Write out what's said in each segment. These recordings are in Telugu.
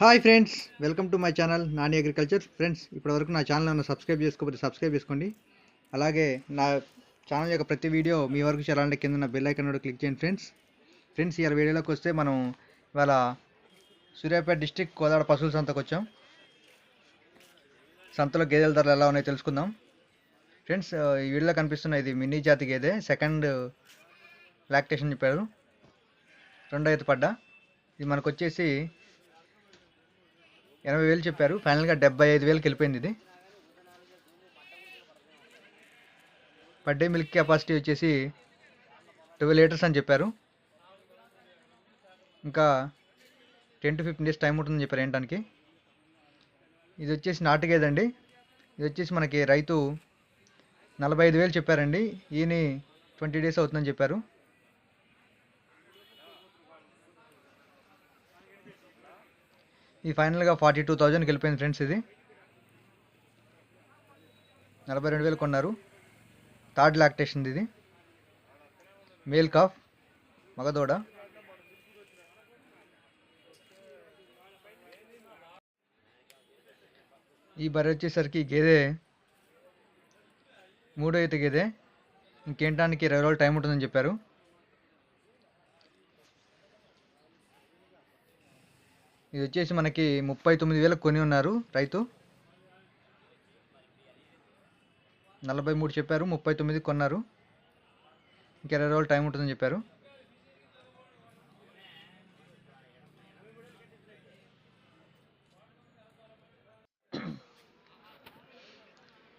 Hi friends welcome to my channel Nani agriculture friends ఇప్పటివరకు నా ఛానల్ ఏమైనా సబ్స్క్రైబ్ చేసుకోకపోతే సబ్స్క్రైబ్ చేసుకోండి. అలాగే నా ఛానల్ యొక్క ప్రతి వీడియో మీ వరకు చేరాలంటే కింద ఉన్న బెల్ ఐకన్ కూడా క్లిక్ చేయండి ఫ్రెండ్స్ ఫ్రెండ్స్ ఇవాళ వీడియోలోకి వస్తే మనం ఇవాళ సూర్యాపేట డిస్టిక్ కోదాడ పశువుల సంతకు వచ్చాం. సంతలో గేదెల ధరలు ఎలా ఉన్నాయో తెలుసుకుందాం. ఫ్రెండ్స్ ఈ వీడియోలో కనిపిస్తున్న ఇది మినీ జాతి గేదె సెకండ్ లాక్టేషన్ చెప్పారు. రెండో ఈత పడ్డా. ఇది మనకు వచ్చేసి ఎనభై వేలు చెప్పారు. ఫైనల్గా డెబ్బై ఐదు వేలకి వెళ్ళిపోయింది ఇది. పర్ డే మిల్క్ కెపాసిటీ వచ్చేసి ట్వెల్వ్ లీటర్స్ అని చెప్పారు. ఇంకా ten to fifteen days time ఉంటుందని చెప్పారు ఏంటానికి ఇది వచ్చేసి నాటుగేదండి ఇది వచ్చేసి మనకి రైతు నలభై ఐదు వేలు చెప్పారండి. ఈయన ట్వంటీ డేస్ అవుతుందని చెప్పారు. ఈ ఫైనల్గా ఫార్టీ టూ థౌజండ్కి వెళ్ళిపోయింది ఫ్రెండ్స్ ఇది. నలభై రెండు వేలు కొన్నారు. థర్డ్ లాక్టేషన్ ఇది. మేల్ కాఫ్ మగదోడ. ఈ బర్రె వచ్చేసరికి గేదె మూడో అయితే గేదె. ఇంకేంటానికి ఇరవై రోజులు టైం ఉంటుందని చెప్పారు. ఇది వచ్చేసి మనకి ముప్పై తొమ్మిది వేలకు కొని ఉన్నారు రైతు. నలభై మూడు చెప్పారు ముప్పై తొమ్మిది కొన్నారు. ఇంక ఇరవై రోజులు టైం ఉంటుందని చెప్పారు.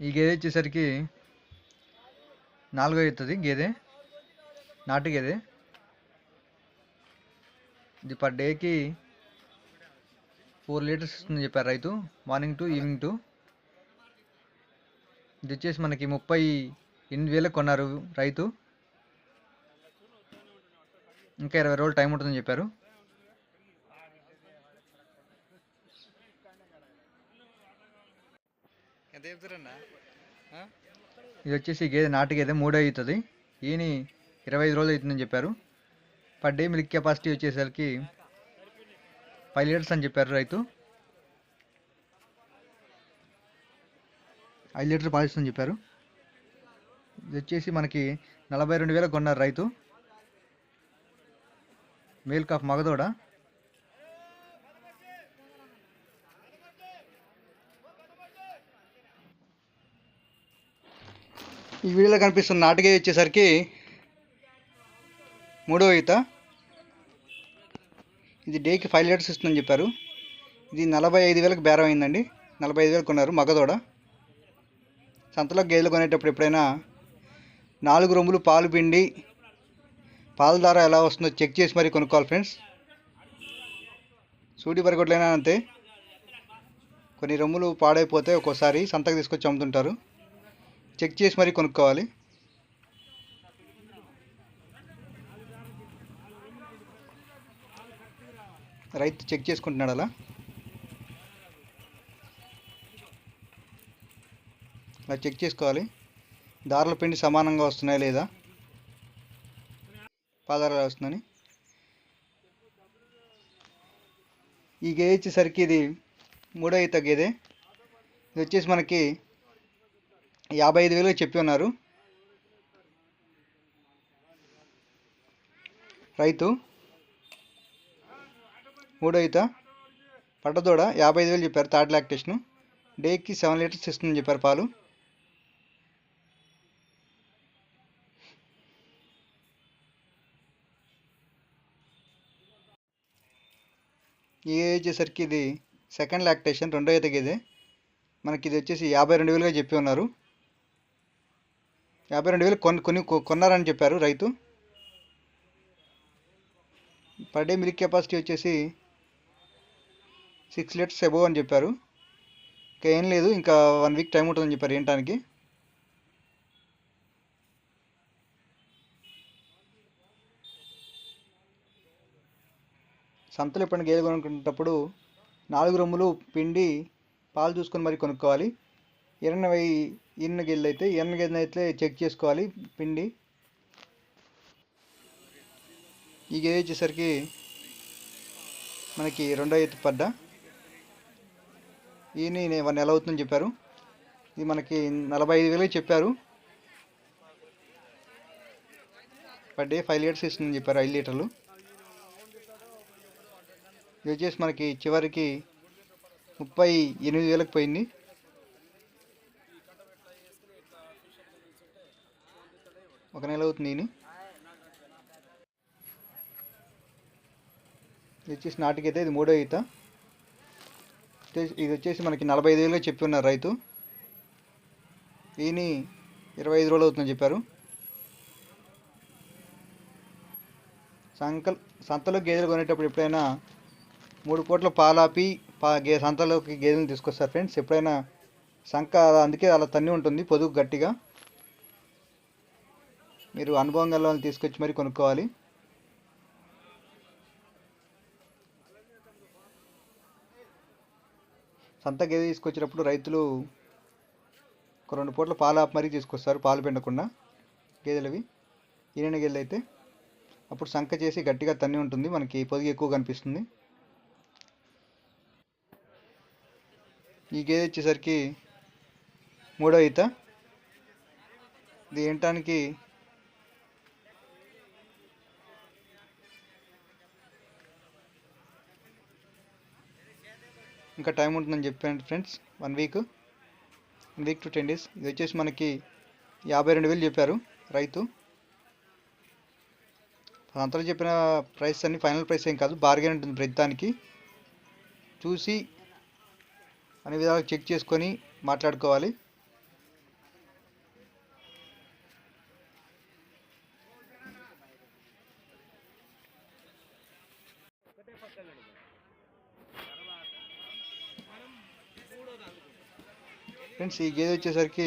ఈ గేదె వచ్చేసరికి నాలుగో అవుతుంది గేదె నాటు గేదె. ఇది పర్ డేకి ఫోర్ లీటర్స్ ఇస్తుందని చెప్పారు రైతు. మార్నింగ్ టు ఈవినింగ్ టు ఇది వచ్చేసి మనకి ముప్పై ఎనిమిది వేలకు కొన్నారు రైతు. ఇంకా ఇరవై రోజులు టైం ఉంటుందని చెప్పారు. ఇది వచ్చేసి గేదె నాటు గేదె మూడో అవుతుంది. ఈయన ఇరవై ఐదు రోజులు అవుతుందని చెప్పారు. పర్ డే మిల్క్ కెపాసిటీ వచ్చేసరికి ఫైవ్ లీటర్స్ అని చెప్పారు రైతు. ఐదు లీటర్ పాలిస్తుందని చెప్పారు. ఇది వచ్చేసి మనకి నలభై రెండు వేలకు కొన్నారు రైతు. మేల్ కాఫ్ మగదోడ ఈ వీడియోలో కనిపిస్తున్న నాటుగే వచ్చేసరికి మూడో ఈత. ఇది డేకి ఫైవ్ లీటర్స్ ఇస్తుందని చెప్పారు. ఇది నలభై ఐదు వేలకు బేరం అయిందండి నలభై ఐదు వేలు కొన్నారు మగదోడ. సంతలో గేదెలు కొనేటప్పుడు ఎప్పుడైనా నాలుగు రొమ్ములు పాలు పిండి పాల ధార ఎలా వస్తుందో చెక్ చేసి మరీ కొనుక్కోవాలి ఫ్రెండ్స్. సూటి బరగొట్లైనా అంతే. కొన్ని రొమ్ములు పాడైపోతే ఒక్కోసారి సంతకు తీసుకొచ్చి అమ్ముతుంటారు. చెక్ చేసి మరీ కొనుక్కోవాలి. రైతు చెక్ చేసుకుంటున్నాడు అలా. అలా చెక్ చేసుకోవాలి. దారుల పిండి సమానంగా వస్తున్నాయా లేదా? పాదాలు వస్తుందని ఈ గేదె వచ్చేసరికి ఇది మూడో ఈత గేదె. ఇది వచ్చేసి మనకి యాభై ఐదు వేలు చెప్పి ఉన్నారు. రైతు మూడో ఈత పట్టదోడ యాభై ఐదు వేలు చెప్పారు థర్డ్ లాక్టేషను. డేకి సెవెన్ లీటర్స్ ఇస్తుందని చెప్పారు పాలు. ఏ వచ్చేసరికి ఇది సెకండ్ లాక్టేషన్ రెండో ఈతకి ఇది. మనకి ఇది వచ్చేసి యాభై రెండు వేలుగా చెప్పి ఉన్నారు. యాభై రెండు వేలు కొన్ని కొన్ని కొన్నారని చెప్పారు రైతు. పర్ డే మిల్క్ కెపాసిటీ వచ్చేసి సిక్స్ లీటర్స్ ఎబో అని చెప్పారు. ఇంకా ఏం లేదు ఇంకా వన్ వీక్ టైం ఉంటుందని చెప్పారు ఏంటానికి సంతలో ఎప్పుడైనా గేదె కొనుక్కునేటప్పుడు నాలుగు రొమ్ములు పిండి పాలు చూసుకొని మరి కొనుక్కోవాలి. ఇరవై ఇన్న గేదెలు అయితే ఎర్ర గేదెలు అయితే చెక్ చేసుకోవాలి పిండి. ఈ గేదె వచ్చేసరికి మనకి రెండో ఎత్తు పడ్డ. ఈయన వన్ నెల అవుతుందని చెప్పారు. ఇది మనకి నలభై ఐదు వేలకి చెప్పారు. పర్ డే ఫైవ్ లీటర్స్ ఇస్తుందని చెప్పారు ఐదు లీటర్లు. ఇది వచ్చేసి మనకి చివరికి ముప్పై ఎనిమిది వేలకు పోయింది. ఒక నెల అవుతుంది ఈయన. ఇది వచ్చేసి నాటికైతే ఇది మూడో ఈత. ఇది వచ్చేసి మనకి నలభై ఐదు వేలుగా చెప్పి ఉన్నారు రైతు. ఈయన ఇరవై ఐదు రోజులు అవుతుందని చెప్పారు. సంకల్ సంతలో గేదెలు కొనేటప్పుడు ఎప్పుడైనా మూడు కోట్ల పాలాపి పా గే సంతలోకి గేదెలు తీసుకొస్తారు ఫ్రెండ్స్. ఎప్పుడైనా సంక అందుకే అలా తన్ని ఉంటుంది పొదుగు గట్టిగా. మీరు అనుభవం గల వాళ్ళని తీసుకొచ్చి మరి కొనుక్కోవాలి. సంత గేదె తీసుకొచ్చినప్పుడు రైతులు ఒక రెండు పూట్ల పాలు ఆపి మరీ తీసుకొస్తారు పాలు పిండకుండా గేదెలవి. ఈనిన గేదెలు అయితే అప్పుడు సంక చేసి గట్టిగా తన్ని ఉంటుంది మనకి పొదిగి ఎక్కువ కనిపిస్తుంది. ఈ గేదె వచ్చేసరికి మూడో ఈత. ఇది ఏంటానికి ఇంకా టైం ఉంటుందని చెప్పాను friends. One week one week to ten days ఇది వచ్చేసి మనకి యాభై రెండు వేలు చెప్పారు రైతు. అంతలో చెప్పిన ప్రైస్ అన్ని ఫైనల్ ప్రైస్ ఏం కాదు. బార్గెన్ ఉంటుంది ప్రతి దానికి. చూసి అన్ని విధాలుగా చెక్ చేసుకొని మాట్లాడుకోవాలి. ఫ్రెండ్స్ ఈ గేదె వచ్చేసరికి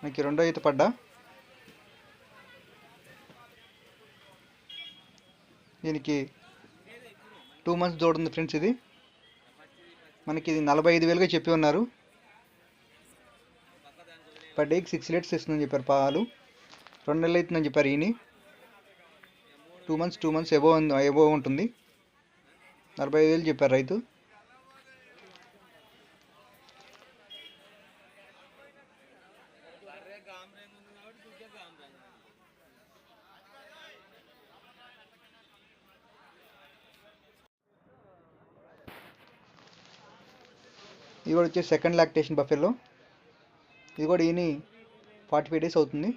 మనకి రెండో ఈత పడ్డా. దీనికి టూ మంత్స్ దూడుంది ఫ్రెండ్స్ ఇది. మనకి ఇది నలభై ఐదు వేలుగా చెప్పి ఉన్నారు. పర్ డేకి సిక్స్ లీటర్స్ ఇస్తుందని చెప్పారు పాలు. రెండు నెలలు అవుతుందని చెప్పారు ఈయన two months two months above above ఉంటుంది. నలభై ఐదు వేలు చెప్పారు రైతు. ఇది కూడా వచ్చేసి సెకండ్ లాక్టేషన్ బఫెలో ఇది కూడా ఈయన ఫార్టీ ఫైవ్ డేస్ అవుతుంది.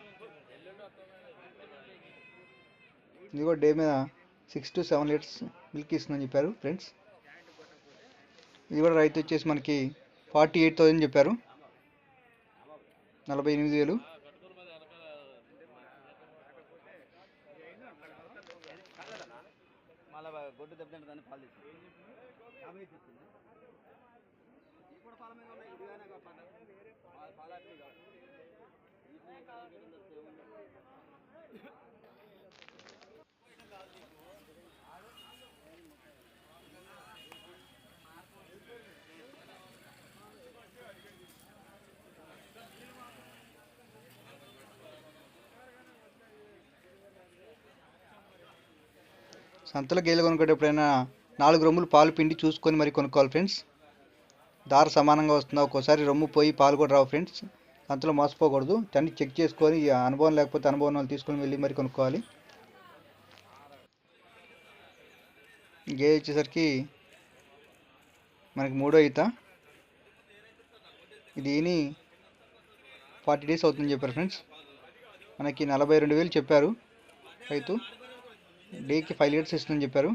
ఇది కూడా డే మీద six to seven litres milk ఇస్తుందని చెప్పారు ఫ్రెండ్స్ ఇది కూడా రైతు వచ్చేసి మనకి ఫార్టీ ఎయిట్ థౌజండ్ చెప్పారు. నలభై ఎనిమిది వేలు. గొడ్డు దెబ్బతింటే దాన్ని పాలు తీసుకుంది యాభై చెప్తుంది ఈ కూడా పాల మీద ఉన్నాయి? సంతలో గేదెలు కొనుక్కోవడం ఎప్పుడైనా నాలుగు రొమ్ములు పాలు పిండి చూసుకొని మరి కొనుక్కోవాలి ఫ్రెండ్స్ దారు సమానంగా వస్తుందా? ఒక్కోసారి రొమ్ము పోయి పాలు కూడా రావు ఫ్రెండ్స్. అంతలో మోసపోకూడదు దాన్ని చెక్ చేసుకొని అనుభవం లేకపోతే అనుభవం వాళ్ళు తీసుకొని వెళ్ళి మరి కొనుక్కోవాలి. గేదె వచ్చేసరికి మనకి మూడో ఈత. దీని ఫార్టీ డేస్ అవుతుందని చెప్పారు ఫ్రెండ్స్. మనకి నలభై రెండు వేలు చెప్పారు రైతు. డేకి ఫైవ్ లీటర్స్ ఇస్తుందని చెప్పారు.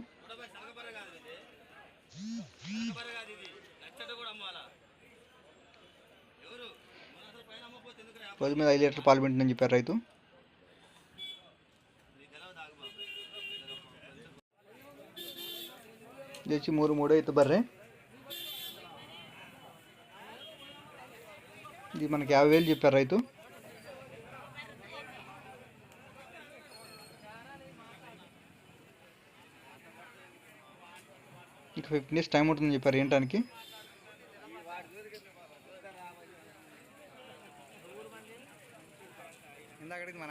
రోజు మీద ఐదు లీటర్లు పాలు పిండుతుందని చెప్పారు రైతు. ఇది వచ్చి మూడు మూడో అయితే బర్రె. ఇది మనకి యాభై వేలు చెప్పారు రైతు. ఇంకా ఫిఫ్టీన్ డేస్ టైం ఉంటుందని చెప్పారు ఏంటానికి? ఇందాకడికి మా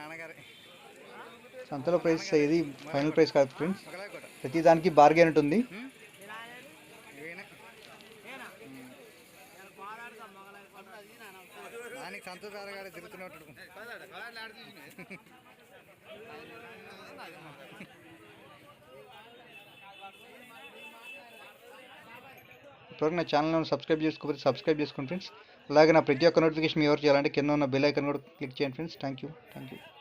సంతలో ప్రైస్ ఇది ఫైనల్ ప్రైస్ కాదు ఫ్రెండ్స్. ప్రతి దానికి బార్గెన్ ఉంటుంది. దానికి తిరుగుతున్నట్టు ఇప్పటివరకు నా ఛానల్ని సబ్స్క్రైబ్ చేసుకోకపోతే సబ్స్క్రైబ్ చేసుకోండి ఫ్రెండ్స్ అలాగే నా ప్రతి ఒక్క నోటిఫికేషన్ మీ ఎవరు చేయాలంటే కింద ఉన్న బెల్ ఐకన్ కూడా క్లిక్ చేయండి friends thank you thank you